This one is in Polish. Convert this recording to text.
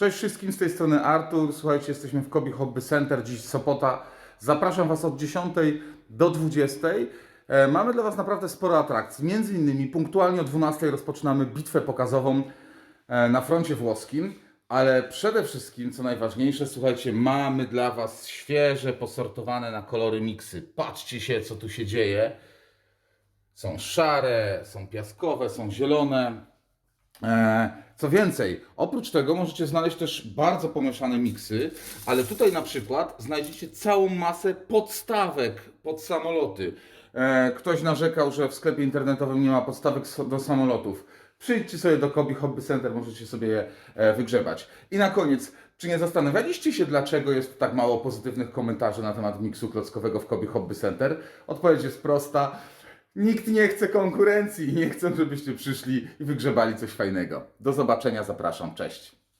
Cześć wszystkim, z tej strony Artur. Słuchajcie, jesteśmy w Kobi Hobby Center, dziś Sopota. Zapraszam Was od 10 do 20. E, Mamy dla Was naprawdę sporo atrakcji. Między innymi punktualnie o 12 rozpoczynamy bitwę pokazową e, na froncie włoskim. Ale przede wszystkim, co najważniejsze, słuchajcie, mamy dla Was świeże, posortowane na kolory miksy. Patrzcie się, co tu się dzieje. Są szare, są piaskowe, są zielone. E, Co więcej, oprócz tego możecie znaleźć też bardzo pomieszane miksy, ale tutaj na przykład znajdziecie całą masę podstawek pod samoloty. E, Ktoś narzekał, że w sklepie internetowym nie ma podstawek do samolotów. Przyjdźcie sobie do Kobi Hobby Center, możecie sobie je e, wygrzebać. I na koniec, czy nie zastanawialiście się, dlaczego jest tak mało pozytywnych komentarzy na temat miksu klockowego w Kobi Hobby Center? Odpowiedź jest prosta. Nikt nie chce konkurencji, nie chcę, żebyście przyszli i wygrzebali coś fajnego. Do zobaczenia, zapraszam, cześć.